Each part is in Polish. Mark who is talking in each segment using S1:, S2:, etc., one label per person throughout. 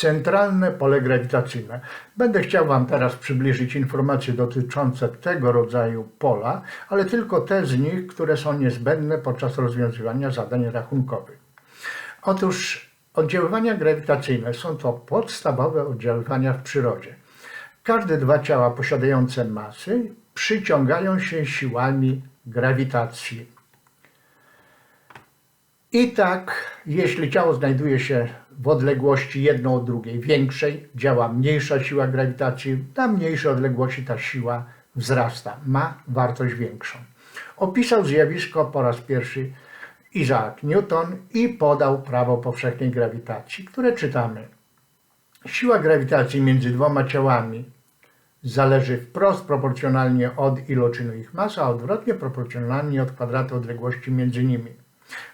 S1: centralne pole grawitacyjne. Będę chciał Wam teraz przybliżyć informacje dotyczące tego rodzaju pola, ale tylko te z nich, które są niezbędne podczas rozwiązywania zadań rachunkowych. Otóż oddziaływania grawitacyjne są to podstawowe oddziaływania w przyrodzie. Każde dwa ciała posiadające masy przyciągają się siłami grawitacji. I tak, jeśli ciało znajduje się w odległości jedną od drugiej większej, działa mniejsza siła grawitacji, na mniejszej odległości ta siła wzrasta, ma wartość większą. Opisał zjawisko po raz pierwszy Isaac Newton i podał prawo powszechnej grawitacji, które czytamy. Siła grawitacji między dwoma ciałami zależy wprost proporcjonalnie od iloczynu ich mas, a odwrotnie proporcjonalnie od kwadratu odległości między nimi.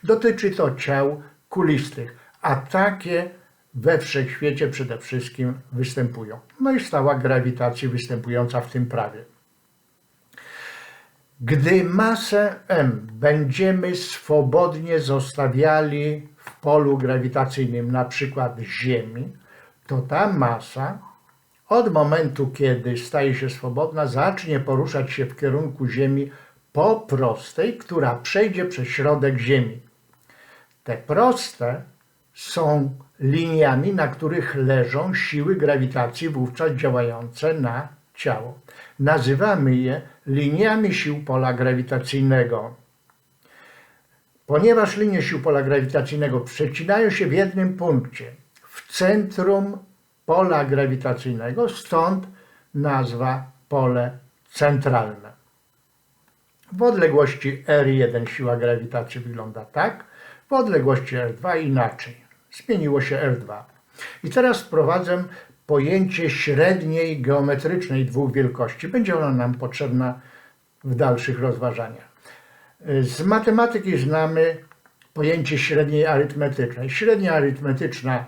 S1: Dotyczy to ciał kulistych, a takie we wszechświecie przede wszystkim występują. No i stała grawitacji występująca w tym prawie. Gdy masę M będziemy swobodnie zostawiali w polu grawitacyjnym, na przykład Ziemi, to ta masa od momentu, kiedy staje się swobodna, zacznie poruszać się w kierunku Ziemi po prostej, która przejdzie przez środek Ziemi. Te proste są liniami, na których leżą siły grawitacji wówczas działające na ciało. Nazywamy je liniami sił pola grawitacyjnego. Ponieważ linie sił pola grawitacyjnego przecinają się w jednym punkcie, w centrum pola grawitacyjnego, stąd nazwa pole centralne. W odległości R1 siła grawitacji wygląda tak, w odległości R2 inaczej. Zmieniło się R2. I teraz wprowadzę pojęcie średniej geometrycznej dwóch wielkości. Będzie ona nam potrzebna w dalszych rozważaniach. Z matematyki znamy pojęcie średniej arytmetycznej. Średnia arytmetyczna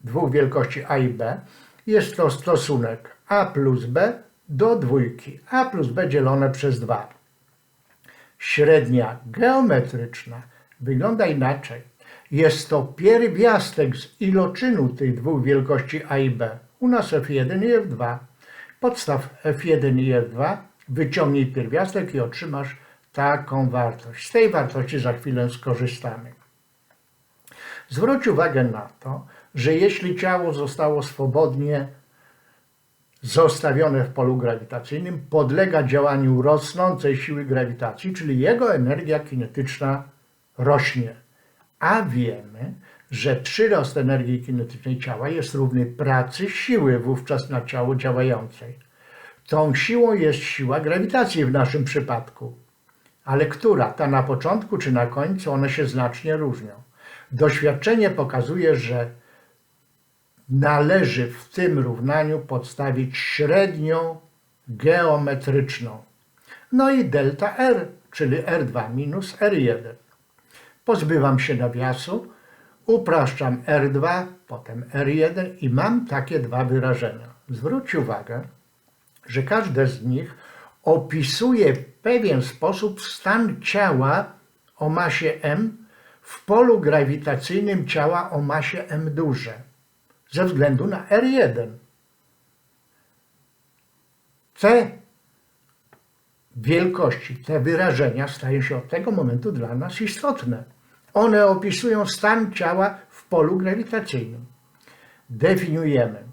S1: dwóch wielkości a i b jest to stosunek a plus b do dwójki. a plus b dzielone przez 2. Średnia geometryczna wygląda inaczej. Jest to pierwiastek z iloczynu tych dwóch wielkości a i b. U nas f1 i f2. Podstaw f1 i f2, wyciągnij pierwiastek i otrzymasz taką wartość. Z tej wartości za chwilę skorzystamy. Zwróć uwagę na to, że jeśli ciało zostało swobodnie zostawione w polu grawitacyjnym, podlega działaniu rosnącej siły grawitacji, czyli jego energia kinetyczna rośnie. A wiemy, że przyrost energii kinetycznej ciała jest równy pracy siły wówczas na ciało działającej. Tą siłą jest siła grawitacji w naszym przypadku. Ale która? Ta na początku czy na końcu? One się znacznie różnią. Doświadczenie pokazuje, że należy w tym równaniu podstawić średnią geometryczną. No i delta R, czyli R2 minus R1. Pozbywam się nawiasu, upraszczam R2, potem R1 i mam takie dwa wyrażenia. Zwróć uwagę, że każde z nich opisuje w pewien sposób stan ciała o masie m w polu grawitacyjnym ciała o masie m duże ze względu na R1. Te wielkości, te wyrażenia stają się od tego momentu dla nas istotne. One opisują stan ciała w polu grawitacyjnym. Definiujemy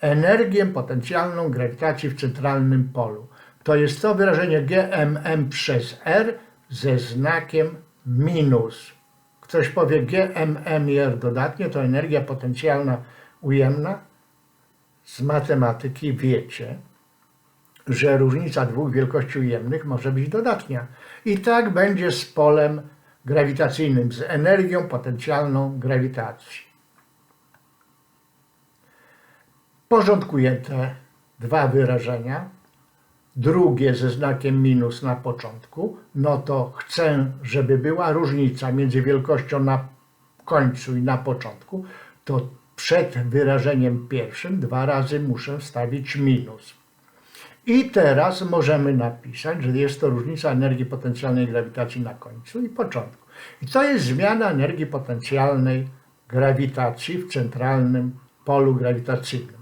S1: energię potencjalną grawitacji w centralnym polu. To jest to wyrażenie GMM przez R ze znakiem minus. Ktoś powie GMM i R dodatnie, to energia potencjalna ujemna. Z matematyki wiecie, że różnica dwóch wielkości ujemnych może być dodatnia. I tak będzie z polem grawitacyjnym, z energią potencjalną grawitacji. Porządkuję te dwa wyrażenia. Drugie ze znakiem minus na początku, no to chcę, żeby była różnica między wielkością na końcu i na początku, to przed wyrażeniem pierwszym dwa razy muszę wstawić minus. I teraz możemy napisać, że jest to różnica energii potencjalnej grawitacji na końcu i początku. I to jest zmiana energii potencjalnej grawitacji w centralnym polu grawitacyjnym.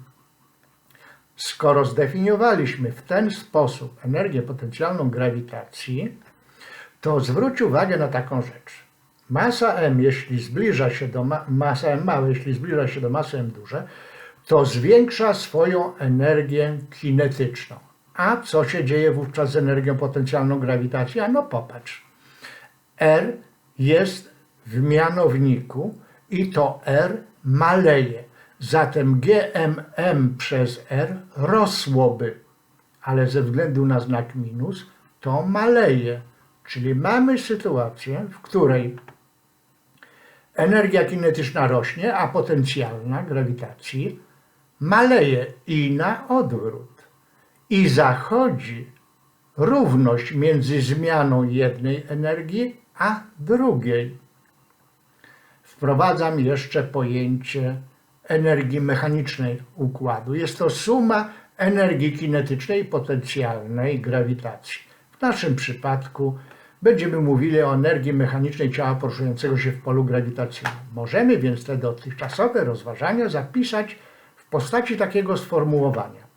S1: Skoro zdefiniowaliśmy w ten sposób energię potencjalną grawitacji, to zwróć uwagę na taką rzecz. Masa m, jeśli zbliża się do ma masa m małe, jeśli zbliża się do masy m duże, to zwiększa swoją energię kinetyczną. A co się dzieje wówczas z energią potencjalną grawitacji? A no popatrz. R jest w mianowniku i to R maleje. Zatem GMM przez R rosłoby, ale ze względu na znak minus to maleje. Czyli mamy sytuację, w której energia kinetyczna rośnie, a potencjalna grawitacji maleje i na odwrót. I zachodzi równość między zmianą jednej energii a drugiej. Wprowadzam jeszcze pojęcie energii mechanicznej układu. Jest to suma energii kinetycznej potencjalnej grawitacji. W naszym przypadku będziemy mówili o energii mechanicznej ciała poruszającego się w polu grawitacyjnym. Możemy więc te dotychczasowe rozważania zapisać w postaci takiego sformułowania.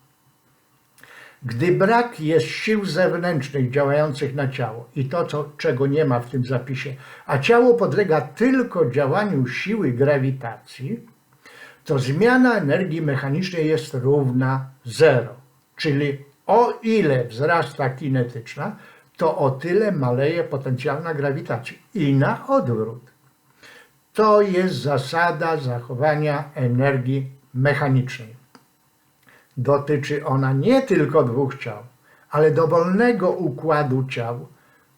S1: Gdy brak jest sił zewnętrznych działających na ciało i to, co, czego nie ma w tym zapisie, a ciało podlega tylko działaniu siły grawitacji, to zmiana energii mechanicznej jest równa zero. Czyli o ile wzrasta kinetyczna, to o tyle maleje potencjalna grawitacji. I na odwrót. To jest zasada zachowania energii mechanicznej. Dotyczy ona nie tylko dwóch ciał, ale dowolnego układu ciał,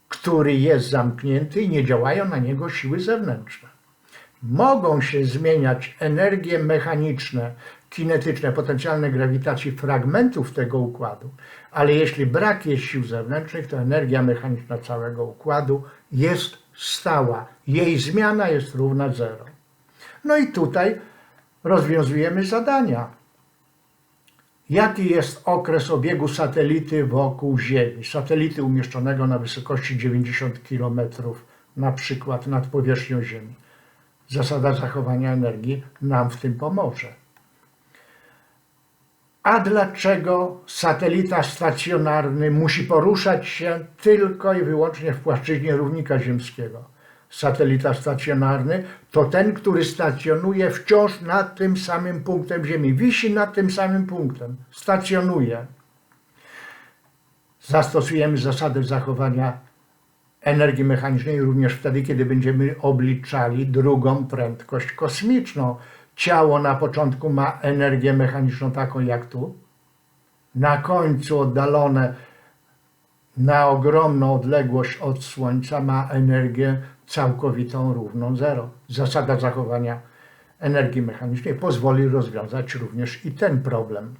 S1: który jest zamknięty i nie działają na niego siły zewnętrzne. Mogą się zmieniać energie mechaniczne, kinetyczne, potencjalne grawitacji fragmentów tego układu, ale jeśli brak jest sił zewnętrznych, to energia mechaniczna całego układu jest stała. Jej zmiana jest równa zero. No i tutaj rozwiązujemy zadania. Jaki jest okres obiegu satelity wokół Ziemi? Satelity umieszczonego na wysokości 90 km, na przykład nad powierzchnią Ziemi. Zasada zachowania energii nam w tym pomoże. A dlaczego satelita stacjonarny musi poruszać się tylko i wyłącznie w płaszczyźnie równika ziemskiego? Satelita stacjonarny to ten, który stacjonuje wciąż nad tym samym punktem Ziemi, wisi nad tym samym punktem, stacjonuje. Zastosujemy zasadę zachowania energii mechanicznej również wtedy, kiedy będziemy obliczali drugą prędkość kosmiczną. Ciało na początku ma energię mechaniczną taką jak tu, na końcu oddalone na ogromną odległość od Słońca ma energię całkowitą równą zero. Zasada zachowania energii mechanicznej pozwoli rozwiązać również i ten problem.